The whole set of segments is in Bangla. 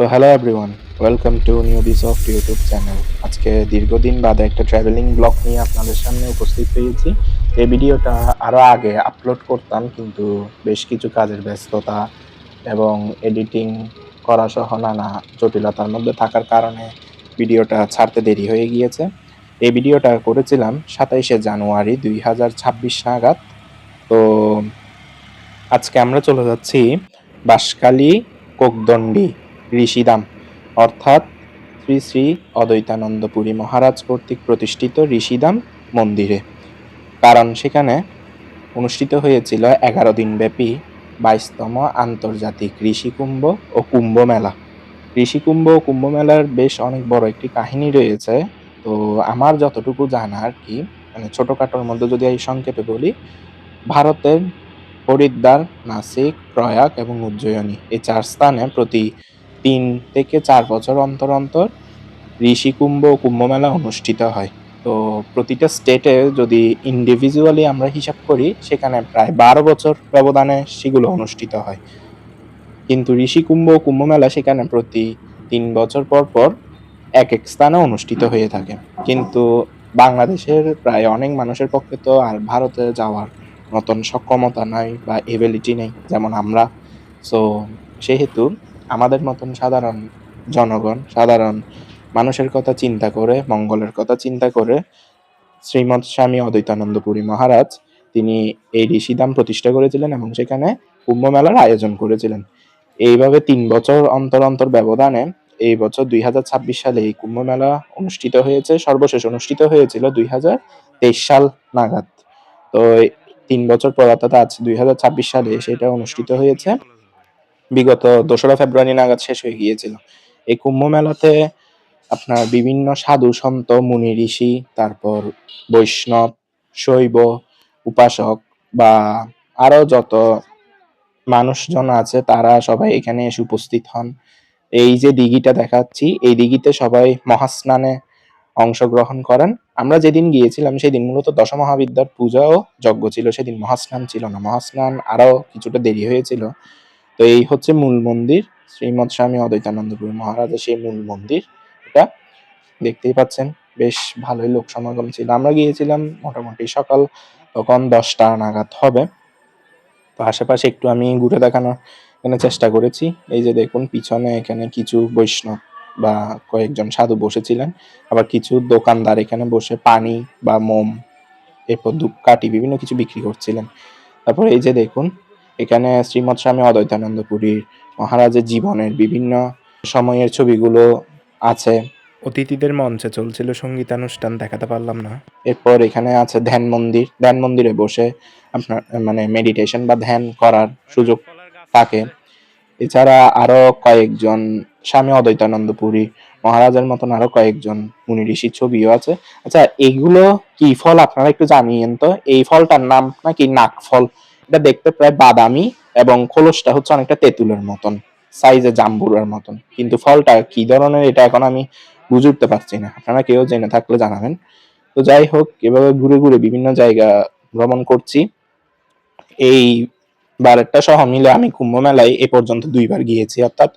তো hello everyone welcome to new বিস অফ ইউটিউব চ্যানেল আজকে দীর্ঘদিন বাদে একটা ট্রাভেলিং ব্লগ নিয়ে আপনাদের সামনে উপস্থিত হয়েছি। এই ভিডিওটা আরও আগে আপলোড করতাম, কিন্তু বেশ কিছু কাজের ব্যস্ততা এবং এডিটিং করা সহ নানা জটিলতার মধ্যে থাকার কারণে ভিডিওটা ছাড়তে দেরি হয়ে গিয়েছে। এই ভিডিওটা করেছিলাম সাতাইশে জানুয়ারি দুই হাজার ছাব্বিশ নাগাদ। তো আজকে আমরা চলে যাচ্ছি বাঁশখালী কোকদণ্ডী ঋষিদাম। অর্থাৎ শ্রী শ্রী অদ্বৈতানন্দপুরী মহারাজ কর্তৃক প্রতিষ্ঠিত ঋষিদাম মন্দিরে। কারণ সেখানে অনুষ্ঠিত হয়েছিল এগারো দিনব্যাপী বাইশতম আন্তর্জাতিক ঋষিকুম্ভ ও কুম্ভ মেলা ঋষিকুম্ভ ও কুম্ভ মেলার বেশ অনেক বড় একটি কাহিনী রয়েছে। তো আমার যতটুকু জানা আর কি মানে ছোটোখাটোর মধ্যে যদি এই সংক্ষেপে বলি, ভারতের হরিদ্বার, নাসিক, প্রয়াগ এবং উজ্জয়িনী, এই চার স্থানে প্রতি তিন থেকে চার বছর অন্তর অন্তর ঋষিকুম্ভ ও কুম্ভ মেলা অনুষ্ঠিত হয়। তো প্রতিটা স্টেটে যদি ইন্ডিভিজুয়ালি আমরা হিসাব করি, সেখানে প্রায় বারো বছর ব্যবধানে সেগুলো অনুষ্ঠিত হয়। কিন্তু ঋষিকুম্ভ ও কুম্ভ মেলা সেখানে প্রতি তিন বছর পর পর এক এক স্থানে অনুষ্ঠিত হয়ে থাকে। কিন্তু বাংলাদেশের প্রায় অনেক মানুষের পক্ষে তো আর ভারতে যাওয়ার মতন সক্ষমতা নাই বা এবিলিটি নেই, যেমন আমরা। সো সেহেতু আমাদের মতন সাধারণ জনগণ, সাধারণ মানুষের কথা চিন্তা করে, মঙ্গলের কথা চিন্তা করে শ্রীমৎ স্বামী অদ্বৈতানন্দপুরী মহারাজ, তিনি এই ঋষিধাম প্রতিষ্ঠা করেছিলেন এবং সেখানে কুম্ভ মেলার আয়োজন করেছিলেন। এইভাবে তিন বছর অন্তর অন্তর ব্যবধানে এই বছর দুই হাজার ছাব্বিশ সালে এই কুম্ভ মেলা অনুষ্ঠিত হয়েছে, সর্বশেষ অনুষ্ঠিত হয়েছিল দুই হাজার তেইশ সাল নাগাদ। তো তিন বছর পর অর্থাৎ আজ দুই হাজার ছাব্বিশ সালে সেটা অনুষ্ঠিত হয়েছে। বিগত দোসরা ফেব্রুয়ারি নাগাদ শেষ হয়ে গিয়েছিল। এই কুম্ভ মেলাতে আপনার বিভিন্ন সাধু সন্ত, মুনি, ঋষি, তারপর বৈষ্ণব, শৈব, উপাসক বা আরও যত মানুষজন আছে, তারা সবাই এখানে এসে উপস্থিত হন। এই যে দিঘিটা দেখাচ্ছি, এই দিঘিতে সবাই মহাস্নানে অংশগ্রহণ করেন। আমরা যেদিন গিয়েছিলাম, সেদিন মূলত দশ মহাবিদ্যার পূজা ও যজ্ঞ ছিল, সেদিন মহাস্নান ছিল না। মহাস্নান আরও কিছুটা দেরি হয়েছিল। তো এই হচ্ছে মূল মন্দির, শ্রীমৎ স্বামী অদ্বৈতানন্দপুর মহারাজের সেই মূল মন্দির। এটা দেখতেই পাচ্ছেন, বেশ ভালোই লোক সমাগম ছিল। আমরা গিয়েছিলাম মোটামুটি সকাল তখন দশটা নাগাদ হবে। তো আশেপাশে একটু আমি ঘুরে দেখানোর এখানে চেষ্টা করেছি। এই যে দেখুন, পিছনে এখানে কিছু বৈষ্ণব বা কয়েকজন সাধু বসেছিলেন। আবার কিছু দোকানদার এখানে বসে পানি বা মোম, এরপর ধূপকাঠি, বিভিন্ন কিছু বিক্রি করছিলেন। তারপর এই যে দেখুন এখানে শ্রীমৎ স্বামী অদ্বৈতানন্দপুরীর মহারাজের জীবনের বিভিন্ন সময়ের ছবিগুলো আছে। অতিথিদের মঞ্চে চলছিল সঙ্গীতানুষ্ঠান দেখাতে পারলাম না। এরপর এখানে আছে ধ্যান মন্দির। ধ্যান মন্দিরে বসে আপনার মানে মেডিটেশন বা ধ্যান করার সুযোগ থাকে। এছাড়া আরও কয়েকজন স্বামী অদ্বৈতানন্দ পুরী মহারাজের মতন আরও কয়েকজন মুনি ঋষির ছবিও আছে। আচ্ছা এগুলো কি ফল? আপনারা একটু জানিয়েন তো। এই ফলটার নাম নাকি নাক ফল এটা দেখতে প্রায় বাদামি এবং খোলসটা হচ্ছে অনেকটা তেঁতুলের মতন সাইজে জাম্বুরের মতন। কিন্তু ফলটা কি ধরনের এটা এখন আমি বুঝে উঠতে পারছি না। আপনারা কেউ জেনে থাকলে জানাবেন। তো যাই হোক, এভাবে ঘুরে ঘুরে বিভিন্ন জায়গা ভ্রমণ করছি। এই বারেরটা সহ মিলে আমি কুম্ভ মেলায় এ পর্যন্ত দুইবার গিয়েছি। অর্থাৎ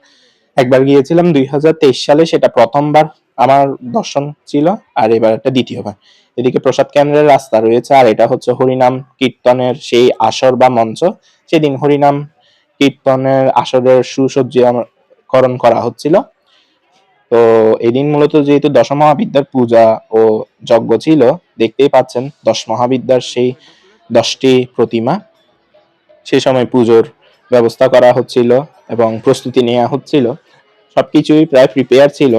একবার গিয়েছিলাম দুই হাজার তেইশ সালে, সেটা প্রথমবার আমার দর্শন ছিল, আর এবার একটা দ্বিতীয়বার। এদিকে প্রসাদ কেন্দ্রের রাস্তা রয়েছে, আর এটা হচ্ছে হরিনাম কীর্তনের সেই আসর বা মঞ্চ। সেদিন হরিনাম কীর্তনের আসরের সুসজ্জীকরণ করা হচ্ছিল। তো এদিন মূলত যেহেতু দশ মহাবিদ্যার পূজা ও যজ্ঞ ছিল, দেখতেই পাচ্ছেন দশ মহাবিদ্যার সেই দশটি প্রতিমা। সে সময় পুজোর ব্যবস্থা করা হচ্ছিল এবং প্রস্তুতি নেওয়া হচ্ছিল। সবকিছুই প্রায় প্রিপেয়ার ছিল।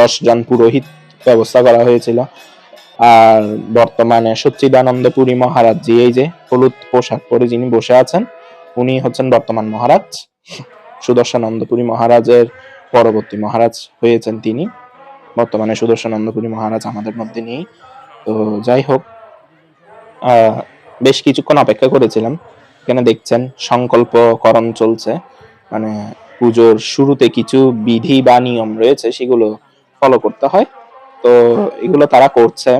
দশ জন পুরোহিত ব্যবস্থা করা হয়েছিল। আর বর্তমানে সচ্চিদানন্দ পুরী মহারাজ জি এই যে হলুদ পোশাক পরে যিনি বসে আছেন, উনি হচ্ছেন বর্তমান মহারাজ। সুদর্শানন্দপুরী মহারাজের পরবর্তী মহারাজ হয়েছেন তিনি। বর্তমানে সুদর্শানন্দপুরী মহারাজ আমাদের মধ্যে নেই। তো যাই হোক বেশ কিছুক্ষণ অপেক্ষা করেছিলাম। এখানে দেখছেন সংকল্পকরণ চলছে। মানে পুজোর শুরুতে কিছু বিধি বা নিয়ম রয়েছে, সেগুলো ফলো করতে হয়। তো এগুলো তারা করছে।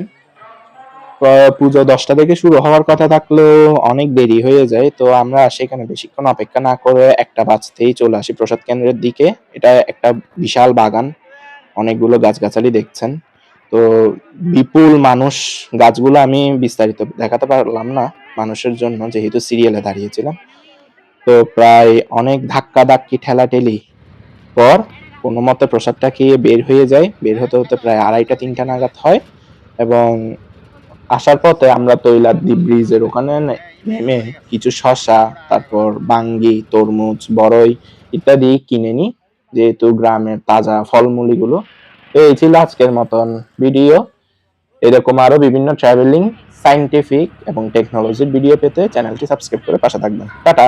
পুজো দশটা থেকে শুরু হওয়ার কথা থাকলেও অনেক দেরি হয়ে যায়। তো আমরা সেখানে বেশিক্ষণ অপেক্ষা না করে একটা বাজতেই চলে আসি প্রসাদ কেন্দ্রের দিকে। এটা একটা বিশাল বাগান। অনেকগুলো গাছগাছালি দেখছেন। তো বিপুল মানুষ গাছগুলো আমি বিস্তারিত দেখাতে পারলাম না মানুষের জন্য, যেহেতু সিরিয়ালে দাঁড়িয়েছিলাম। তো প্রায় অনেক ধাক্কা ধাক্কি ঠেলাঠেলি পর কোনো মতে প্রসাদটা খেয়ে বের হয়ে যায়। বের হতে হতে প্রায় আড়াইটা, তিনটা নাগাদ হয়। এবং আসার পথে আমরা তৈলাদ্দি ব্রিজের ওখানে নেমে কিছু শসা, তারপর বাঙ্গি, তরমুজ বড়ই ইত্যাদি কিনে নিই। যেহেতু গ্রামের তাজা ফলমূলিগুলো। তো এই ছিল আজকের মতন ভিডিও। এরকম আরও বিভিন্ন ট্রাভেলিং সাইন্টিফিক এবং টেকনোলজির ভিডিও পেতে চ্যানেলটি সাবস্ক্রাইব করে পাশে থাকবেন। টাটা!